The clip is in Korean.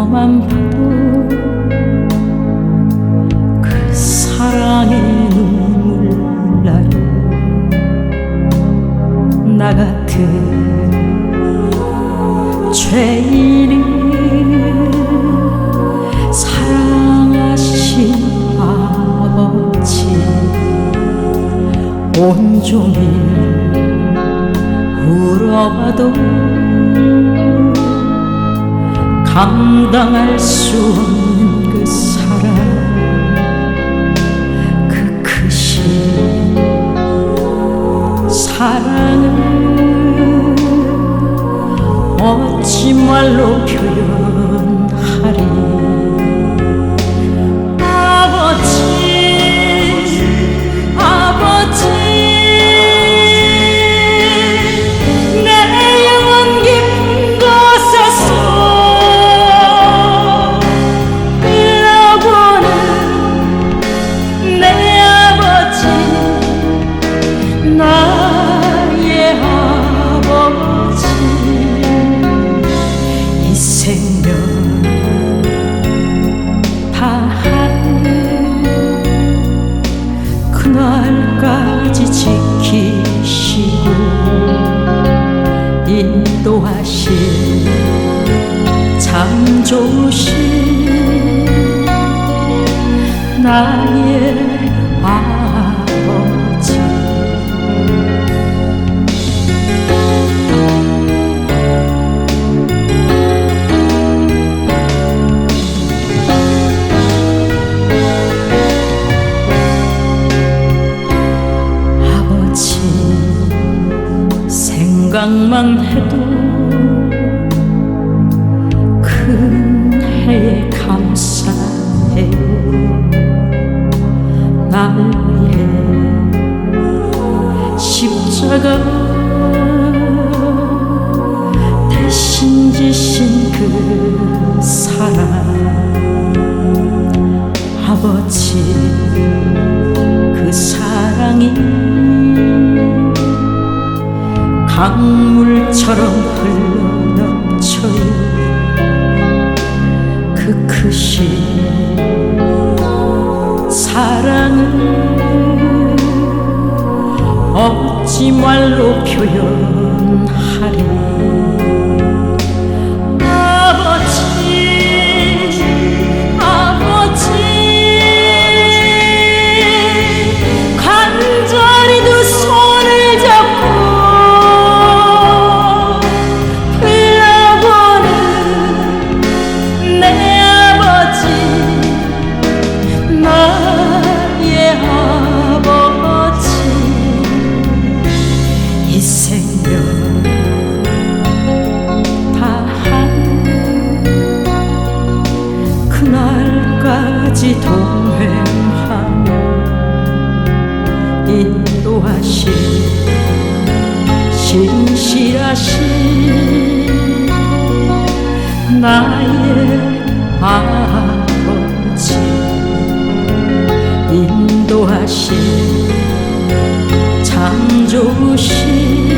너만 봐도 그 사랑의 눈물 나요. 나 같은 죄인을 사랑하신 아버지 온종일 울어봐도 감당할 수 없는 그 사랑 그 크신 사랑을 어찌 말로 표현 나의 아버지? 아버지 생각만 해도 큰 해에 감사해요 날 위해 십자가 대신 지신 그 사랑. 아버지 그 사랑이 강물처럼 흘러 사랑을 어찌 말로 표현하리 그날까지 동행하며 인도하신 신실하신 나의 아버지 인도하신 참 좋으신